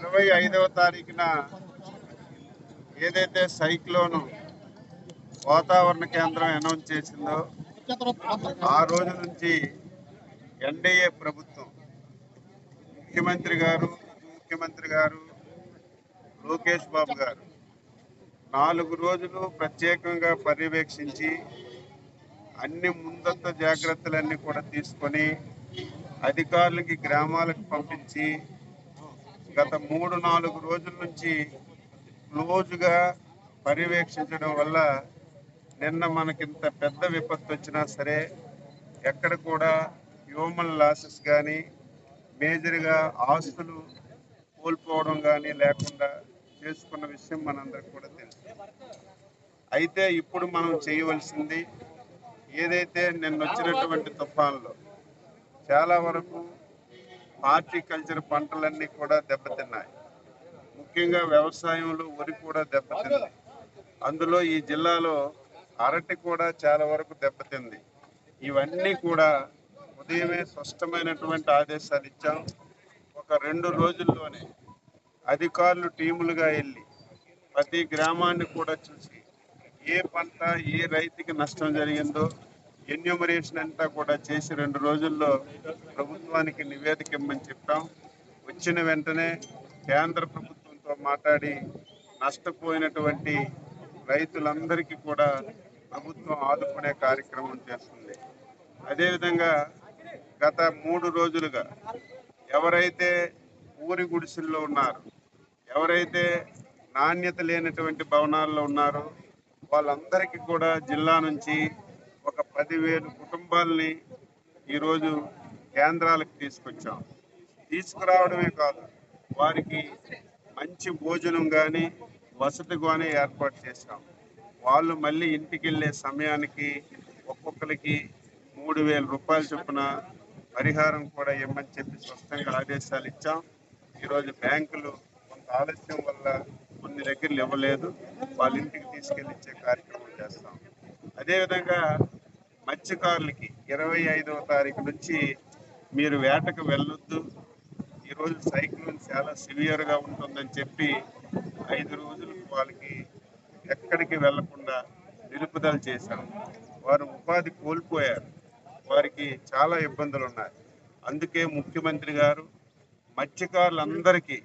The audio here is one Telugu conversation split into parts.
ఇరవై ఐదవ తారీఖున ఏదైతే సైక్లోన్ వాతావరణ కేంద్రం అనౌన్స్ చేసిందో ఆ రోజు నుంచి ఎన్డీఏ ప్రభుత్వం ముఖ్యమంత్రి గారు ముఖ్యమంత్రి గారు లోకేష్ బాబు గారు నాలుగు రోజులు ప్రత్యేకంగా పర్యవేక్షించి అన్ని ముందస్తు జాగ్రత్తలన్నీ కూడా తీసుకొని అధికారులకి గ్రామాలకు పంపించి గత మూడు నాలుగు రోజుల నుంచి క్లోజ్గా పర్యవేక్షించడం వల్ల నిన్న మనకింత పెద్ద విపత్తు వచ్చినా సరే ఎక్కడ కూడా హ్యూమన్ లాసెస్ కానీ మేజర్గా ఆస్తులు కోల్పోవడం కానీ లేకుండా చేసుకున్న విషయం మనందరికి కూడా తెలుసు. అయితే ఇప్పుడు మనం చేయవలసింది ఏదైతే నిన్న వచ్చినటువంటి తుఫాన్లో చాలా వరకు హార్టికల్చర్ పంటలన్నీ కూడా దెబ్బతిన్నాయి. ముఖ్యంగా వ్యవసాయంలో వరి కూడా దెబ్బతింది. అందులో ఈ జిల్లాలో అరటి కూడా చాలా వరకు దెబ్బతింది. ఇవన్నీ కూడా ఉదయమే స్పష్టమైనటువంటి ఆదేశాలు ఇచ్చాం. ఒక రెండు రోజుల్లోనే అధికారులు టీములుగా వెళ్ళి ప్రతి గ్రామాన్ని కూడా చూసి ఏ పంట ఏ రైతుకి నష్టం జరిగిందో ఎన్యూమరేషన్ అంతా కూడా చేసి రెండు రోజుల్లో ప్రభుత్వానికి నివేదిక ఇమ్మని చెప్పాం. వచ్చిన వెంటనే కేంద్ర ప్రభుత్వంతో మాట్లాడి నష్టపోయినటువంటి రైతులందరికీ కూడా ప్రభుత్వం ఆదుకునే కార్యక్రమం చేస్తుంది. అదేవిధంగా గత మూడు రోజులుగా ఎవరైతే ఊరి గుడిసెల్లో ఉన్నారు ఎవరైతే నాణ్యత లేనటువంటి భవనాల్లో ఉన్నారో వాళ్ళందరికీ కూడా జిల్లా నుంచి పదివేలు కుటుంబాలని ఈరోజు కేంద్రాలకు తీసుకొచ్చాం. తీసుకురావడమే కాదు వారికి మంచి భోజనం కానీ వసతి కానీ ఏర్పాటు చేశాం. వాళ్ళు మళ్ళీ ఇంటికి వెళ్ళే సమయానికి ఒక్కొక్కరికి మూడు వేల రూపాయల చొప్పున పరిహారం కూడా ఇవ్వమని చెప్పి స్పష్టంగా ఆదేశాలు ఇచ్చాం. ఈరోజు బ్యాంకులు కొంత ఆలస్యం వల్ల కొన్ని దగ్గరలు ఇవ్వలేదు. వాళ్ళ ఇంటికి తీసుకెళ్ళి ఇచ్చే కార్యక్రమం చేస్తాం. అదేవిధంగా మత్స్యకారులకి ఇరవై ఐదవ తారీఖు నుంచి మీరు వేటకు వెళ్ళొద్దు. ఈరోజు సైక్లోన్ చాలా సివియర్గా ఉంటుందని చెప్పి ఐదు రోజులు వాళ్ళకి ఎక్కడికి వెళ్ళకుండా నిలుపుదల చేశాం వారు ఉపాధి కోల్పోయారు. వారికి చాలా ఇబ్బందులు ఉన్నాయి అందుకే ముఖ్యమంత్రి గారు మత్స్యకారులందరికీ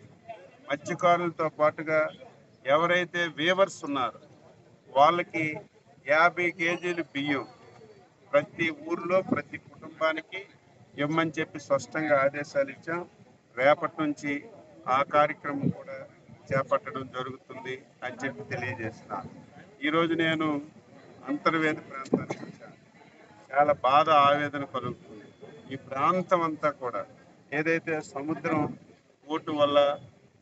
మత్స్యకారులతో పాటుగా ఎవరైతే వేవర్స్ ఉన్నారో వాళ్ళకి యాభై కేజీలు బియ్యం ప్రతి ఊర్లో ప్రతి కుటుంబానికి ఇవ్వమని చెప్పి స్పష్టంగా ఆదేశాలు ఇచ్చాం. రేపటి నుంచి ఆ కార్యక్రమం కూడా చేపట్టడం జరుగుతుంది అని చెప్పి తెలియజేస్తున్నాను. ఈరోజు నేను అంతర్వేది ప్రాంతానికి వచ్చాను. చాలా బాధ ఆవేదన కలుగుతుంది. ఈ ప్రాంతం అంతా కూడా ఏదైతే సముద్రం ఓటు వల్ల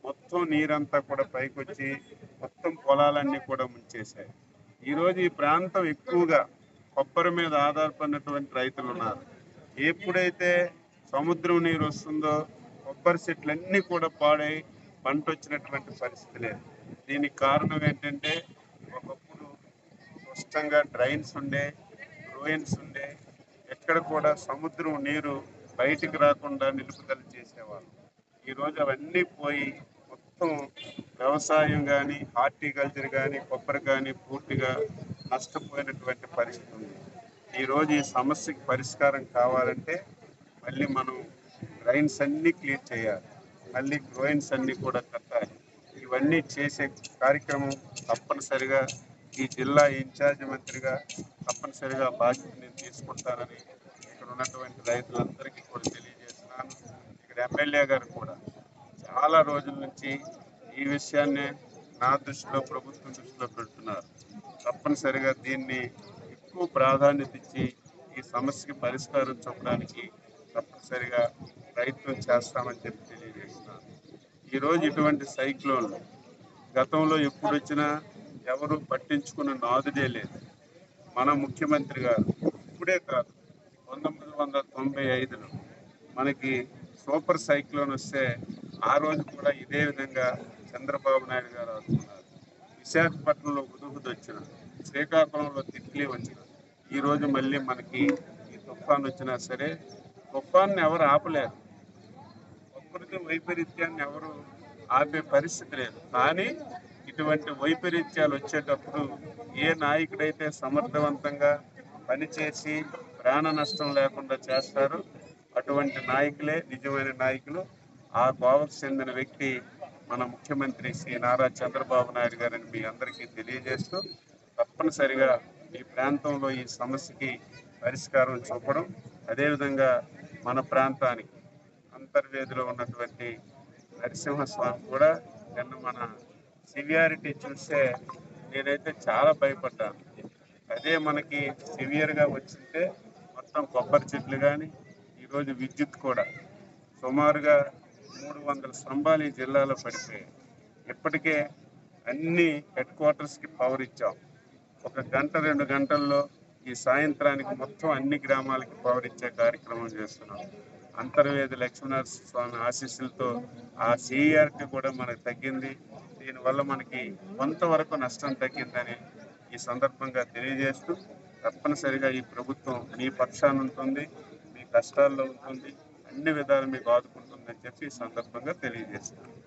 మొత్తం నీరంతా కూడా పైకొచ్చి మొత్తం పొలాలన్నీ కూడా ముంచేశాయి. ఈరోజు ఈ ప్రాంతం ఎక్కువగా కొబ్బరి మీద ఆధారపడినటువంటి రైతులు ఉన్నారు. ఎప్పుడైతే సముద్రం నీరు వస్తుందో కొబ్బరి చెట్లన్నీ కూడా పాడై పంట వచ్చినటువంటి పరిస్థితి లేదు. దీనికి కారణం ఏంటంటే ఒకప్పుడు స్పష్టంగా డ్రైన్స్ ఉండే రోయన్స్ ఉండే ఎక్కడ కూడా సముద్రం నీరు బయటికి రాకుండా నిలుపుదల చేసేవాళ్ళు. ఈరోజు అవన్నీ పోయి మొత్తం వ్యవసాయం కానీ హార్టికల్చర్ కానీ కొబ్బరి కానీ పూర్తిగా నష్టపోయినటువంటి పరిస్థితి ఉంది. ఈరోజు ఈ సమస్యకి పరిష్కారం కావాలంటే మళ్ళీ మనం డ్రైన్స్ అన్నీ క్లియర్ చేయాలి. మళ్ళీ గ్రోయిన్స్ అన్నీ కూడా కట్టాలి. ఇవన్నీ చేసే కార్యక్రమం తప్పనిసరిగా ఈ జిల్లా ఇన్ఛార్జ్ మంత్రిగా తప్పనిసరిగా బాధ్యత నేను తీసుకుంటానని ఇక్కడ ఉన్నటువంటి రైతులందరికీ కూడా తెలియజేస్తున్నాను. ఇక్కడ ఎమ్మెల్యే గారు కూడా చాలా రోజుల నుంచి ఈ విషయాన్ని నా దృష్టిలో ప్రభుత్వం దృష్టిలో పెడుతున్నారు. తప్పనిసరిగా దీన్ని ఎక్కువ ప్రాధాన్యత ఇచ్చి ఈ సమస్యకి పరిష్కారం చూపడానికి తప్పనిసరిగా ప్రయత్నం చేస్తామని చెప్పి తెలియజేస్తున్నాను. ఈరోజు ఇటువంటి సైక్లోన్లు గతంలో ఎప్పుడు వచ్చినా ఎవరు పట్టించుకున్న నాదుడే లేదు. మన ముఖ్యమంత్రి గారు ఇప్పుడే కాదు పంతొమ్మిది వందల తొంభై ఐదులో మనకి సూపర్ సైక్లోన్ వస్తే ఆ రోజు కూడా ఇదే విధంగా చంద్రబాబు నాయుడు గారు వస్తున్నారు. విశాఖపట్నంలో ఉదుగుదు వచ్చిన శ్రీకాకుళంలో తిట్లీ వచ్చిన ఈ రోజు మళ్ళీ మనకి ఈ తుఫాన్ వచ్చినా సరే తుఫాన్ని ఎవరు ఆపలేరు. ప్రకృతి వైపరీత్యాన్ని ఎవరు ఆపే పరిస్థితి లేదు. కానీ ఇటువంటి వైపరీత్యాలు వచ్చేటప్పుడు ఏ నాయకుడైతే సమర్థవంతంగా పనిచేసి ప్రాణ నష్టం లేకుండా చేస్తారు అటువంటి నాయకులే నిజమైన నాయకులు. ఆ గోవకు చెందిన వ్యక్తి మన ముఖ్యమంత్రి శ్రీ నారా చంద్రబాబు నాయుడు గారని మీ అందరికీ తెలియజేస్తూ తప్పనిసరిగా ఈ ప్రాంతంలో ఈ సమస్యకి పరిష్కారం చూపడం అదేవిధంగా మన ప్రాంతానికి అంతర్వేదిలో ఉన్నటువంటి నరసింహస్వామి కూడా నిన్న మన సివియారిటీ చూస్తే నేనైతే చాలా భయపడ్డాను. అదే మనకి సివియర్గా వచ్చింటే మొత్తం కొబ్బరి చెట్లు కానీ ఈరోజు విద్యుత్ కూడా. సుమారుగా మూడు వందల స్తంభాలు ఈ జిల్లాలో పడిపోయాయి ఇప్పటికే అన్ని హెడ్ క్వార్టర్స్కి పవర్ ఇచ్చాం. ఒక గంట రెండు గంటల్లో ఈ సాయంత్రానికి మొత్తం అన్ని గ్రామాలకి పవర్ ఇచ్చే కార్యక్రమం చేస్తున్నాం. అంతర్వేది లక్ష్మీనరసింహ స్వామి ఆశీస్సులతో ఆ సిఆర్కి కూడా మనకు తగ్గింది. దీనివల్ల మనకి కొంతవరకు నష్టం తగ్గిందని ఈ సందర్భంగా తెలియజేస్తూ తప్పనిసరిగా ఈ ప్రభుత్వం మీ పక్షాన ఉంటుంది మీ కష్టాల్లో ఉంటుంది అన్ని విధాలు మీకు ఆదుకుంటుందని చెప్పి ఈ సందర్భంగా తెలియజేస్తాను.